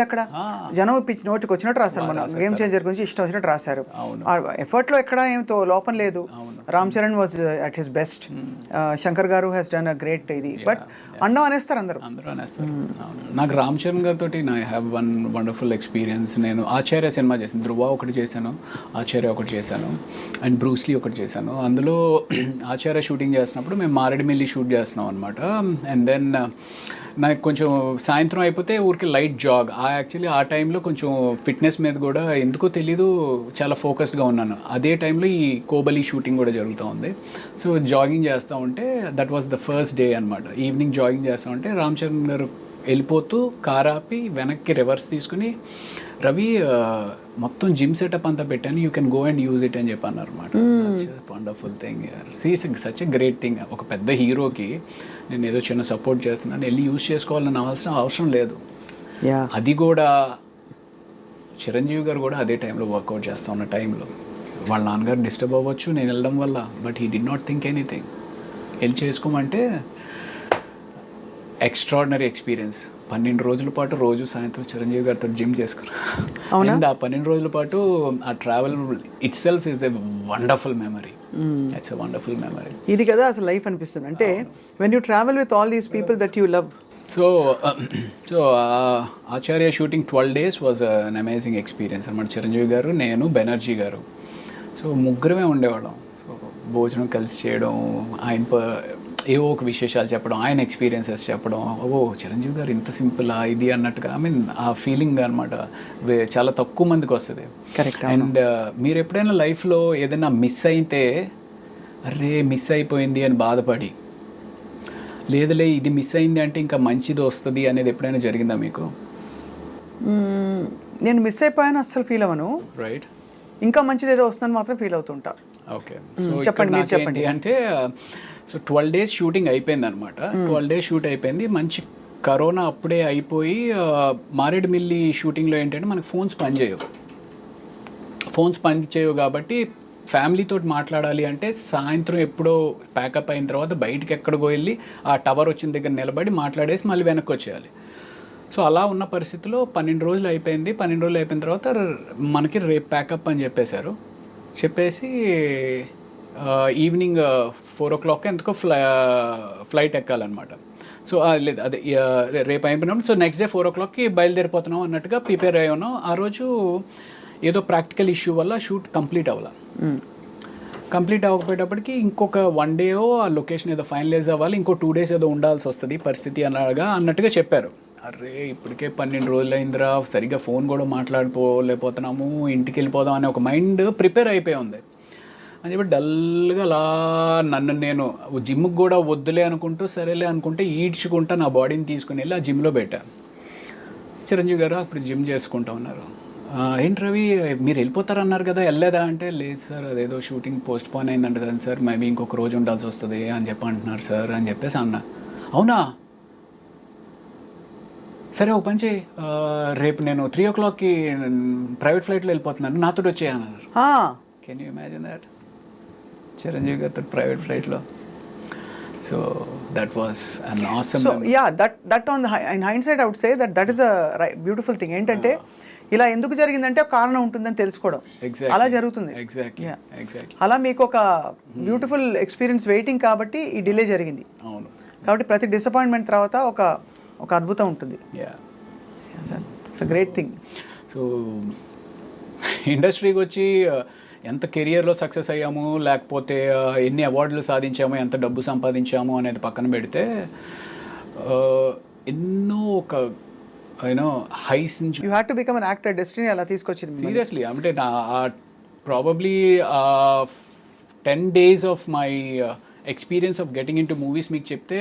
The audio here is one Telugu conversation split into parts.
ఏమైంది అక్కడ. జనం పిచ్చి నోటికి వచ్చినట్టు రాస్తారు మన గేమ్ చేంజర్ గురించి ఇష్టం వచ్చినట్టు రాశారు. ఎఫర్ట్లో ఎక్కడ ఏమితో లోపం లేదు. Ram Charan was at his best Shankar garu he's done a great ఇది. బట్ అండం అనేస్తారు అందరూ. అందరూ అనేస్తారు. అవును. నాకు రామ్ చరణ్ గారితో నా హ్యావ్ వన్ వండర్ఫుల్ ఎక్స్పీరియన్స్ నేను ఆచార్య సినిమా చేశాను. ధృవ ఒకటి చేశాను ఆచార్య ఒకటి చేశాను అండ్ బ్రూస్లీ ఒకటి చేశాను. అందులో ఆచార్య షూటింగ్ చేసినప్పుడు మేము మారేడుమిల్లి షూట్ చేస్తున్నాం అనమాట అండ్ దెన్ నాకు కొంచెం సాయంత్రం అయిపోతే ఊరికి లైట్ జాగ్. ఆ యాక్చువల్లీ ఆ టైంలో కొంచెం ఫిట్నెస్ మీద కూడా ఎందుకో తెలీదు చాలా ఫోకస్డ్గా ఉన్నాను. అదే టైంలో ఈ కోబలి షూటింగ్ కూడా జరుగుతూ ఉంది. సో జాగింగ్ చేస్తూ ఉంటే that was the first day అనమాట ఈవినింగ్ జాగింగ్ చేస్తూ ఉంటే రామ్ చరణ్ గారు వెళ్ళిపోతూ కార్ ఆపి వెనక్కి రివర్స్ తీసుకుని రవి మొత్తం జిమ్ సెటప్ అంతా పెట్టాను you can go and use it అని చెప్పి అన్నారు అనమాట wonderful thing such a great thing ఒక పెద్ద హీరోకి నేను ఏదో చిన్న సపోర్ట్ చేస్తున్నాను. వెళ్ళి యూజ్ చేసుకోవాలని అవసరం అవసరం లేదు. అది కూడా చిరంజీవి గారు కూడా అదే టైంలో వర్కౌట్ చేస్తూ ఉన్న టైంలో వాళ్ళ నాన్నగారు డిస్టర్బ్ అవ్వచ్చు నేను వెళ్ళడం వల్ల but he did not think anything వెళ్ళి చేసుకోమంటే ఎక్స్ట్రాడినరీ ఎక్స్పీరియన్స్ పన్నెండు రోజుల పాటు రోజు సాయంత్రం చిరంజీవి గారితో జిమ్ చేసుకున్నాను అండ్ ఆ పన్నెండు రోజుల పాటు ఆ travel itself is a wonderful memory it's a wonderful memory ఇది కదా అసలు లైఫ్ అనిపిస్తుంది. అంటే when you travel with all these people that you love so so Acharya shooting twelve days was an amazing experience అనమాట చిరంజీవి గారు నేను బెనర్జీ గారు. సో ముగ్గురమే ఉండేవాళ్ళం. సో భోజనం కలిసి చేయడం ఆయన ఏవో ఒక విశేషాలు చెప్పడం ఆయన ఎక్స్పీరియన్సెస్ చెప్పడం ఓ చిరంజీవి గారు ఇంత సింపుల్ ఇది అన్నట్టుగా ఐ మీన్ ఆ ఫీలింగ్ అనమాట చాలా తక్కువ మందికి వస్తుంది. Correct, అండ్ మీరు ఎప్పుడైనా లైఫ్లో ఏదైనా మిస్ అయితే అరే మిస్ అయిపోయింది అని బాధపడి లేదులే ఇది మిస్ అయింది అంటే ఇంకా మంచిది వస్తుంది అనేది ఎప్పుడైనా జరిగిందా మీకు. నేను మిస్ అయిపోయాను అస్సలు ఫీల్ అవ్వను. రైట్ ఇంకా మంచిది ఏదో వస్తుందని మాత్రం ఫీల్ అవుతుంటా. ఓకే. సో చెప్పండి, మీరు చెప్పండి. అంటే సో ట్వెల్వ్ డేస్ షూటింగ్ అయిపోయింది అనమాట ట్వెల్వ్ డేస్ షూట్ అయిపోయింది. మంచి కరోనా అప్పుడే అయిపోయి మారేడుమిల్లి షూటింగ్లో ఏంటంటే మనకి ఫోన్స్ పనిచేయవు. ఫోన్స్ పనిచేయవు కాబట్టి ఫ్యామిలీతో మాట్లాడాలి అంటే సాయంత్రం ఎప్పుడో ప్యాకప్ అయిన తర్వాత బయటికి ఎక్కడికో వెళ్ళి ఆ టవర్ వచ్చిన దగ్గర నిలబడి మాట్లాడేసి మళ్ళీ వెనక్కి వచ్చేయాలి. సో అలా ఉన్న పరిస్థితిలో పన్నెండు రోజులు అయిపోయింది. పన్నెండు రోజులు అయిపోయిన తర్వాత మనకి రేపు ప్యాకప్ అని చెప్పేశారు. చెప్పేసి ఈవినింగ్ ఫోర్ ఓ క్లాక్ ఎందుకో ఫ్లై ఫ్లైట్ ఎక్కాలన్నమాట. సో లేదు అదే రేపు అయిపోయినప్పుడు సో నెక్స్ట్ డే ఫోర్ ఓ క్లాక్కి బయలుదేరిపోతున్నాం అన్నట్టుగా ప్రిపేర్ అయ్యి ఉన్నాం. ఆ రోజు ఏదో ప్రాక్టికల్ ఇష్యూ వల్ల షూట్ కంప్లీట్ అవ్వాలి. కంప్లీట్ అవ్వకపోయేటప్పటికి ఇంకొక వన్ డే ఆ లొకేషన్ ఏదో ఫైనలైజ్ అవ్వాలి ఇంకో టూ డేస్ ఏదో ఉండాల్సి వస్తుంది పరిస్థితి అనగా అన్నట్టుగా చెప్పారు. అరే ఇప్పటికే పన్నెండు రోజులు అయిందిరా సరిగ్గా ఫోన్ కూడా మాట్లాడుకోలేకపోతున్నాము ఇంటికి వెళ్ళిపోదాం అనే ఒక మైండ్ ప్రిపేర్ అయిపోయి ఉంది. అని చెప్పి డల్గా అలా నన్ను నేను జిమ్కి కూడా వద్దులే అనుకుంటూ సరేలే అనుకుంటే ఈడ్చుకుంటా నా బాడీని తీసుకుని వెళ్ళి ఆ జిమ్లో పెట్టా. చిరంజీవి గారు అప్పుడు జిమ్ చేసుకుంటా ఉన్నారు. ఏంటి రవి మీరు వెళ్ళిపోతారన్నారు కదా వెళ్ళలేదా? అంటే లేదు సార్ అదేదో షూటింగ్ పోస్ట్ పోన్ అయిందంట కదా సార్ మేబీ ఇంకొక రోజు ఉండాల్సి వస్తుంది అని చెప్పి అంటున్నారు సార్ అని చెప్పేసి అన్న. అవునా? సరే ఒక పని చేయి. రేపు నేను త్రీ ఓ క్లాక్కి ప్రైవేట్ ఫ్లైట్లో వెళ్ళిపోతున్నాను. నాతో వచ్చేయన్నారు ఆ, can you imagine that Chiranjeevi గారితో ప్రైవేట్ ఫ్లైట్లో so that was an awesome so yeah that that on in hindsight out say that that is a beautiful thing ఏంటంటే ఇలా ఎందుకు జరిగిందంటే ఒక కారణం ఉంటుందని తెలుసుకోవడం. అలా జరుగుతుంది. అలా మీకు ఒక బ్యూటిఫుల్ ఎక్స్పీరియన్స్ వెయిటింగ్ కాబట్టి ఈ డిలే జరిగింది. అవును. కాబట్టి ప్రతి డిసప్పాయింట్మెంట్ తర్వాత ఒక ఒక అద్భుతం ఉంటుంది. ఇట్స్ గ్రేట్ థింగ్ సో ఇండస్ట్రీకి వచ్చి ఎంత కెరియర్లో సక్సెస్ అయ్యాము లేకపోతే ఆ, ఎన్ని అవార్డులు సాధించాము ఎంత డబ్బు సంపాదించాము అనేది పక్కన పెడితే ఆ, ఎన్నో ఒక యూనో హైస్ నుంచి you have to become an actor destiny అలా తీసుకొచ్చింది. సీరియస్లీ అంటే నా probably ten days of my experience of getting into movies మీకు చెప్తే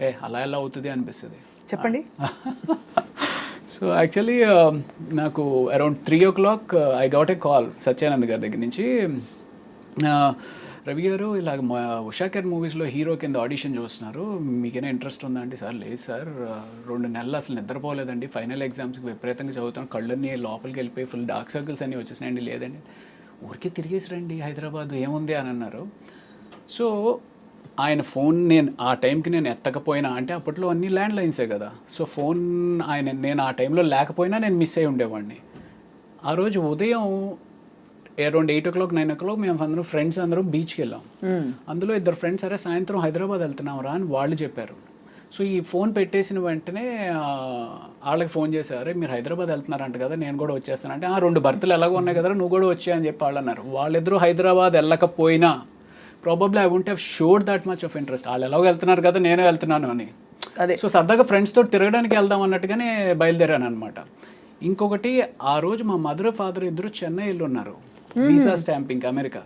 ఏ అలా ఎలా అవుతుంది? అనిపిస్తుంది. చెప్పండి. సో యాక్చువల్లీ um, నాకు around three o'clock I got a call Satyanand గారి దగ్గర నుంచి. Uh, రవి గారు ఇలాగ మా ఉషాకర్ మూవీస్లో హీరో కింద ఆడిషన్ చూస్తున్నారు. మీకైనా ఇంట్రెస్ట్ ఉందా సార్ లేదు సార్. Uh, రెండు నెలలు అసలు నిద్రపోలేదండి. ఫైనల్ ఎగ్జామ్స్కి విపరీతంగా చదువుతాను కళ్ళన్నీ లోపలికి వెళ్ళిపోయి ఫుల్ డార్క్ సర్కిల్స్ అన్నీ వచ్చేసినాయండి. లేదండి. ఊరికే తిరిగేసి రండి హైదరాబాద్. ఏముంది అని అన్నారు. సో ఆయన ఫోన్ నేను ఆ టైంకి నేను ఎత్తకపోయినా అంటే అప్పట్లో అన్ని ల్యాండ్ లైన్సే కదా. సో ఫోన్ ఆయన నేను ఆ టైంలో లేకపోయినా నేను మిస్ అయి ఉండేవాడిని. ఆ రోజు ఉదయం around eight o'clock nine o'clock మేము అందరం ఫ్రెండ్స్ అందరం బీచ్కి వెళ్ళాం. అందులో ఇద్దరు ఫ్రెండ్స్ సరే సాయంత్రం హైదరాబాద్ వెళ్తున్నాం రా అని వాళ్ళు చెప్పారు. సో ఈ ఫోన్ పెట్టేసిన వెంటనే వాళ్ళకి ఫోన్ చేశారు మీరు హైదరాబాద్ వెళ్తున్నారంట కదా నేను కూడా వచ్చేస్తానంటే "ఆ, రెండు బర్త్లు ఎలాగో ఉన్నాయి కదా నువ్వు కూడా వచ్చా అని చెప్పి వాళ్ళు అన్నారు. వాళ్ళిద్దరూ హైదరాబాద్ వెళ్ళకపోయినా probably I won't have showed that much of interest వాళ్ళు ఎలాగో వెళ్తున్నారు కదా నేను వెళ్తున్నాను అని. అదే. సో సరదాగా ఫ్రెండ్స్ తోటి తిరగడానికి వెళ్దాం అన్నట్టుగానే బయలుదేరాను అనమాట ఇంకొకటి ఆ రోజు మా మదర్ ఫాదర్ ఇద్దరు చెన్నైలో ఉన్నారు visa stamping America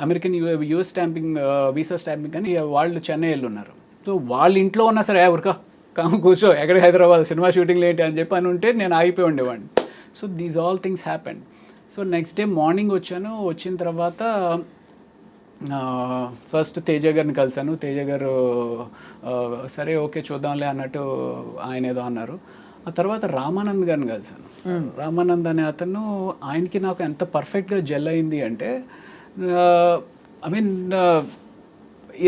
American US stamping visa stamping అని వాళ్ళు చెన్నైలో ఉన్నారు సో వాళ్ళ ఇంట్లో ఉన్నా సరే ఎవరికా కాము కూర్చో ఎక్కడ హైదరాబాద్ సినిమా షూటింగ్ ఏంటి? అని చెప్పి అని ఉంటే నేను ఆగిపోయి ఉండేవాడిని. So these all things happen so next day morning వచ్చాను. వచ్చిన తర్వాత ఫస్ట్ తేజ గారిని కలిశాను. తేజ గారు సరే ఓకే చూద్దాంలే అన్నట్టు ఆయన ఏదో అన్నారు. ఆ తర్వాత రామానంద్ గారిని కలిశాను. రామానంద్ అనే అతను ఆయనకి నాకు ఎంత పర్ఫెక్ట్గా జెల్ అయింది అంటే ఐ మీన్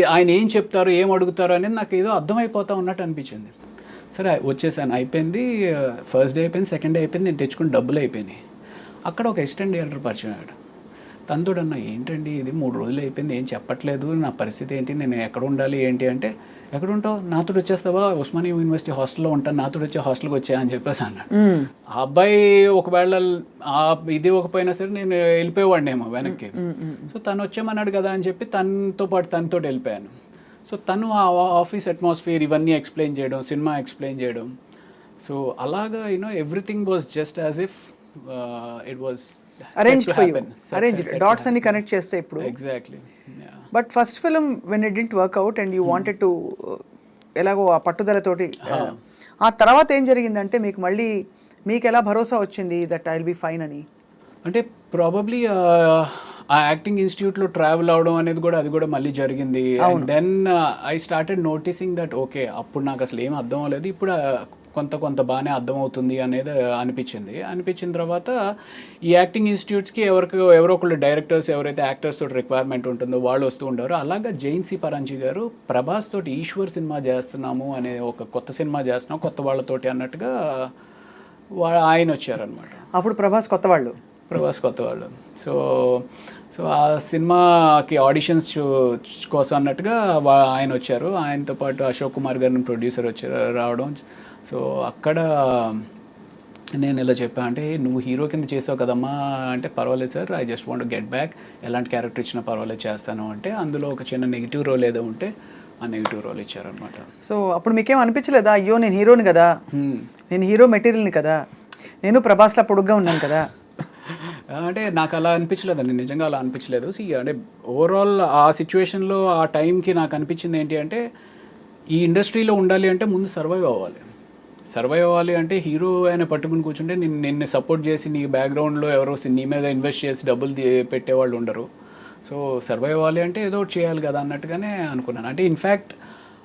ఆయన ఏం చెప్తారు ఏం అడుగుతారు అనేది నాకు ఏదో అర్థమైపోతా ఉన్నట్టు అనిపించింది. సరే వచ్చేసాను. అయిపోయింది. ఫస్ట్ డే అయిపోయింది సెకండ్ డే అయిపోయింది. నేను తెచ్చుకుని డబ్బులు అయిపోయినాయి. అక్కడ ఒక అసిస్టెంట్ డైరెక్టర్ పరిచయం అయ్యాడు. తనతోడు అన్న ఏంటండి ఇది? మూడు రోజులు అయిపోయింది ఏం చెప్పట్లేదు? నా పరిస్థితి ఏంటి? నేను ఎక్కడ ఉండాలి? ఏంటి? అంటే ఎక్కడ ఉంటావు? నాతో వచ్చేస్తావా? ఉస్మానియా యూనివర్సిటీ హాస్టల్లో ఉంటాను నాతో వచ్చే హాస్టల్కి వచ్చా? అని చెప్పేసి అన్నాడు. ఆ అబ్బాయి ఒకవేళ ఆ ఇది ఒకపోయినా సరే నేను వెళ్ళిపోయేవాడినేమో వెనక్కి. సో తను వచ్చేమన్నాడు కదా అని చెప్పి తనతో పాటు తనతో వెళ్ళిపోయాను. సో తను ఆ ఆఫీస్ అట్మాస్ఫియర్ ఇవన్నీ ఎక్స్ప్లెయిన్ చేయడం సినిమా ఎక్స్ప్లెయిన్ చేయడం. సో అలాగా you know everything was just as if it was arrange arrange dots అన్ని కనెక్ట్ చేస్తే ఇప్పుడు. Exactly but first film when it didn't work out and you wanted to uh, ఎలాగో ఆ పట్టుదలతోటి uh, ఆ తర్వాత ఏం జరిగిందంటే మీకు మళ్ళీ మీకు ఎలా భరోసా వచ్చింది that I will be fine అని? అంటే ప్రాబబ్లీ ఆ యాక్టింగ్ ఇన్స్టిట్యూట్లో ట్రావెల్ అవడం అనేది కూడా అది కూడా మళ్ళీ జరిగింది. Then I started noticing that okay అప్పుడు నాకు అసలు ఏం అర్థం అవ్వలేదు. ఇప్పుడు uh, కొంత కొంత బాగానే అర్థమవుతుంది అనేది అనిపించింది. అనిపించిన తర్వాత ఈ యాక్టింగ్ ఇన్స్టిట్యూట్స్కి ఎవరికి ఎవరో ఒకళ్ళు డైరెక్టర్స్ ఎవరైతే యాక్టర్స్ తోటి రిక్వైర్మెంట్ ఉంటుందో వాళ్ళు వస్తూ ఉంటారో అలాగా జైన్సీ పరంజీ గారు ప్రభాస్ తోటి ఈశ్వర్ సినిమా చేస్తున్నాము అనే ఒక కొత్త సినిమా చేస్తున్నాం కొత్త వాళ్ళతోటి అన్నట్టుగా వా- ఆయన వచ్చారనమాట అప్పుడు ప్రభాస్ కొత్త వాళ్ళు ప్రభాస్ కొత్త వాళ్ళు. సో సో ఆ సినిమాకి ఆడిషన్స్ కోసం అన్నట్టుగా ఆయన వచ్చారు. ఆయనతో పాటు అశోక్ కుమార్ గారిని ప్రొడ్యూసర్ వచ్చారు రావడం. సో అక్కడ నేను ఇలా చెప్పా అంటే నువ్వు హీరో కింద చేసావు కదమ్మా అంటే పర్వాలేదు sir I just want get back ఎలాంటి క్యారెక్టర్ ఇచ్చినా పర్వాలేదు చేస్తాను. అంటే అందులో ఒక చిన్న నెగిటివ్ రోల్ ఏదో ఉంటే ఆ నెగిటివ్ రోల్ ఇచ్చారనమాట సో అప్పుడు మీకేం అనిపించలేదా? అయ్యో నేను హీరోని కదా. నేను హీరో మెటీరియల్ని కదా. నేను ప్రభాస్లా పొడుగ్గా ఉన్నాను కదా. అంటే నాకు అలా అనిపించలేదండి నిజంగా అలా అనిపించలేదు. సి అంటే ఓవరాల్ ఆ సిచ్యువేషన్లో ఆ టైంకి నాకు అనిపించింది ఏంటి అంటే ఈ ఇండస్ట్రీలో ఉండాలి అంటే ముందు సర్వైవ్ అవ్వాలి. సర్వైవ్ అవ్వాలి అంటే హీరో ఆయన పట్టుకుని కూర్చుంటే నిన్ను నిన్ను సపోర్ట్ చేసి నీ బ్యాక్గ్రౌండ్లో ఎవరో నీ మీద ఇన్వెస్ట్ చేసి డబ్బులు పెట్టేవాళ్ళు ఉండరు. సో సర్వైవ్ అవ్వాలి అంటే ఏదో ఒకటి చేయాలి కదా అన్నట్టుగానే అనుకున్నాను. అంటే ఇన్ఫ్యాక్ట్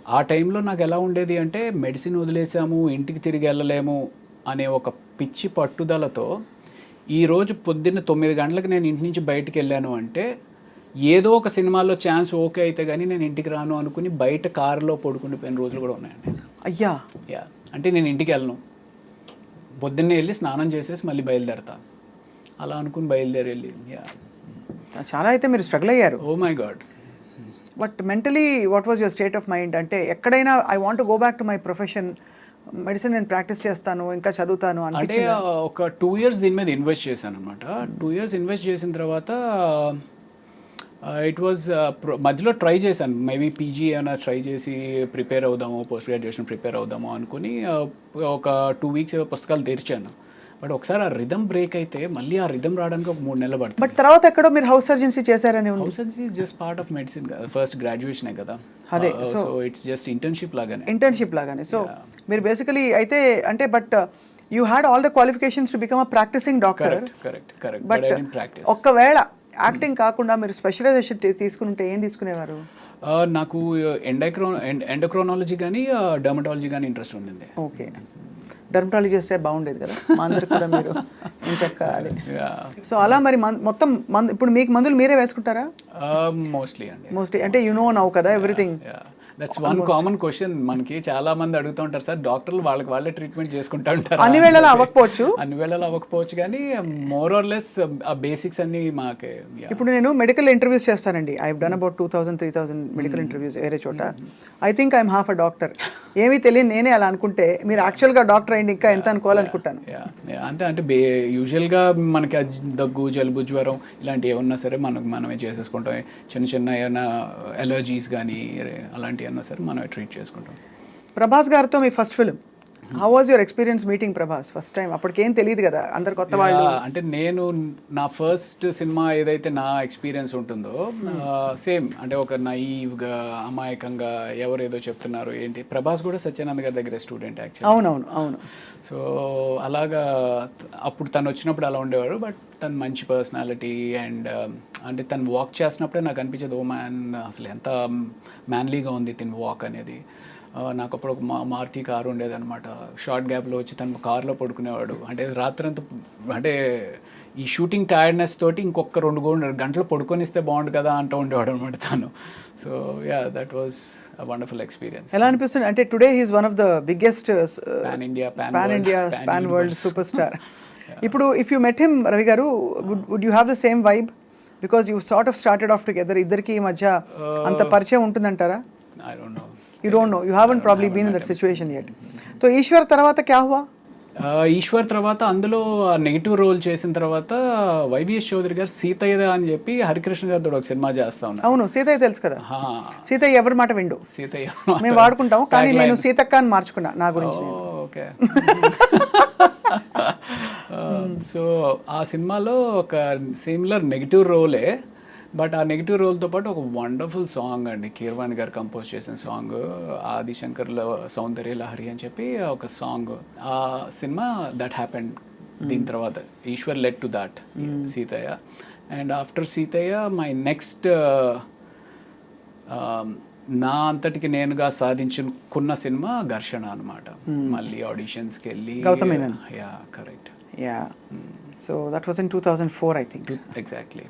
ఆ టైంలో నాకు ఎలా ఉండేది అంటే మెడిసిన్ వదిలేసాము ఇంటికి తిరిగి వెళ్ళలేము అనే ఒక పిచ్చి పట్టుదలతో ఈ రోజు పొద్దున్న తొమ్మిది గంటలకు నేను ఇంటి నుంచి బయటికి వెళ్ళాను అంటే ఏదో ఒక సినిమాలో ఛాన్స్ ఓకే అయితే కానీ నేను ఇంటికి రాను అనుకుని బయట కారులో పడుకునిపోయిన రోజులు కూడా ఉన్నాయండి. అయ్యా! యా. అంటే నేను ఇంటికి వెళ్ళను. పొద్దున్నే వెళ్ళి స్నానం చేసేసి మళ్ళీ బయలుదేరతా. అలా అనుకుని బయలుదేరి వెళ్ళి యా. చాలా అయితే మీరు స్ట్రగుల్ అయ్యారు. ఓ my god. But mentally what was your state of mind? అంటే ఎక్కడైనా I want go back to my profession medicine నేను ప్రాక్టీస్ చేస్తాను ఇంకా చదువుతాను అంటే ఒక టూ ఇయర్స్ దీని మీద ఇన్వెస్ట్ చేశాను అనమాట టూ ఇయర్స్ ఇన్వెస్ట్ చేసిన తర్వాత ఇట్ వాజ్ మధ్యలో ట్రై చేశాను. మేబీ పీజీ ఏమైనా ట్రై చేసి ప్రిపేర్ అవుదాము పోస్ట్ గ్రాడ్యుయేషన్ ప్రిపేర్ అవుదాము అనుకుని ఒక టూ వీక్స్ పుస్తకాలు తెరిచాను. బట్ ఒకసారి ఆ రిధమ్ బ్రేక్ అయితే మళ్ళీ ఆ రిధమ్ రావడానికి ఒక మూడు నెలలు పడుతుంది. బట్ తర్వాత ఎక్కడో మీరు హౌస్ సర్జన్సీ చేశారని house is just part of medicine కదా ఫస్ట్ గ్రాడ్యుయేషనే కదా. అదే, సో ఇట్స్ జస్ట్ ఇంటర్న్షిప్ లాగానే. ఇంటర్న్షిప్ లాగానే. సో మీరు బేసికలీ అయితే అంటే but you had all the qualifications to become a practising doctor correct correct but practice ఒక్కవేళ acting కాకుండా మీరు స్పెషలైజేషన్ తీసుకుంటే ఏం తీసుకునేవారు? ఆ, నాకు ఎండక్రో ఎండోక్రోనాలజీ కానీ డర్మటాలజీ కానీ ఇంట్రెస్ట్ ఉండింది. ఓకే డర్మటాలజీ చేస్తే బాగుండేది కదా? మా అందరికి కూడా మీరు అది సో అలా మరి మొత్తం మందు ఇప్పుడు మీకు మందులు మీరే వేసుకుంటారా? మోస్ట్లీ అండి. మోస్ట్లీ అంటే యు నో నౌ కదా everything that's one common question మనకి చాలా మంది అడుగుతూ ఉంటారు సార్ డాక్టర్లు వాళ్ళకి వాళ్ళే ట్రీట్మెంట్ చేసుకుంటూ ఉంటారు? అన్ని వేళలా అవ్వకపోవచ్చు. అన్ని వేళలు అవ్వకపోవచ్చు కానీ మోర్ ఆర్ లెస్ ఆ బేసిక్స్ అన్ని మాకే. ఇప్పుడు నేను మెడికల్ ఇంటర్వ్యూస్ చేస్తానండి. I done about two thousand three thousand medical interviews వేరే చోట. I think I'm half a doctor ఏమీ తెలియని నేనే అలా అనుకుంటే మీరు యాక్చువల్గా డాక్టర్ అయింది ఇంకా ఎంత అనుకోవాలనుకుంటాను. అంతే అంటే బే యూజువల్గా మనకి దగ్గు జలుబు జ్వరం ఇలాంటివి ఏమన్నా సరే మనకు మనమే చేసేసుకుంటాం. చిన్న చిన్న ఏమైనా ఎలర్జీస్ కానీ అలాంటివి ఏమన్నా సరే మనమే ట్రీట్ చేసుకుంటాం. ప్రభాస్ గారితో మీ first film? How was your experience meeting Prabhas first time అప్పటికేం తెలియదు కదా అందరు కొత్త వాళ్ళు. అంటే నేను నా ఫస్ట్ సినిమా ఏదైతే నా ఎక్స్పీరియన్స్ ఉంటుందో సేమ్ అంటే ఒక నైవ్గా అమాయకంగా ఎవరు ఏదో చెప్తున్నారు ఏంటి? ప్రభాస్ కూడా సత్యానంద్ గారి దగ్గర స్టూడెంట్ యాక్చువల్ అవునవును అవును. సో అలాగా అప్పుడు తను వచ్చినప్పుడు అలా ఉండేవారు బట్ తను మంచి పర్సనాలిటీ అండ్ అంటే తను వాక్ చేస్తున్నప్పుడే నాకు అనిపించేది ఓ మ్యాన్ అసలు ఎంత మ్యాన్లీగా ఉంది తిని వాక్ అనేది. నాకు అప్పుడు ఒక మా మారుతి కారు ఉండేదన్నమాట. షార్ట్ గ్యాప్లో వచ్చి తను కార్లో పడుకునేవాడు. అంటే రాత్రంతా అంటే ఈ షూటింగ్ టైర్డ్నెస్ తోటి ఇంకొక రెండు గంటలు పడుకొనిస్తే బాగుండు కదా అంటూ ఉండేవాడు అనమాట తను. So yeah that was a wonderful experience ఎలా అనిపిస్తుంది? అంటే today he's one of the biggest pan India pan pan India pan world super star ఇప్పుడు if you met him Ravi garu would you have the same vibe because you sort of started off together ఇద్దరికి ఈ మధ్య అంత పరిచయం ఉంటుందంటారా? I don't know you don't know you haven't probably been in that situation yet so Eshwar తర్వాత క్యా హువా ఈశ్వర్ తర్వాత అందులో నెగిటివ్ రోల్ చేసిన తర్వాత వైవిఎస్ చౌదరి గారు సీతయ్య అని చెప్పి హరికృష్ణ గారితో ఒక సినిమా చేస్తా ఉన్నారు. అవును సీతయ్య తెలుసు కదా. సీతయ్య ఎవరి మాట విండు? సీతయ్య మేము వాడుకుంటాం కానీ నేను సీతక్క అని మార్చుకున్నా నా గురించి. ఓకే. సో ఆ సినిమాలో ఒక సిమిలర్ నెగిటివ్ రోలే బట్ ఆ నెగిటివ్ రోల్తో పాటు ఒక వండర్ఫుల్ సాంగ్ అండి. కీర్వాణి గారు కంపోజ్ చేసిన సాంగ్ ఆదిశంకర్లో సౌందర్య లహరి అని చెప్పి ఒక సాంగ్. ఆ సినిమా దట్ హ్యాపెండ్ దీని తర్వాత Eshwar led to that Seethaiah. And after Seethaiah my next నా అంతటికి నేనుగా సాధించుకున్న సినిమా ఘర్షణ అనమాట మళ్ళీ ఆడిషన్స్కి వెళ్ళి. Yeah correct. Yeah. So that was in two thousand four I think exactly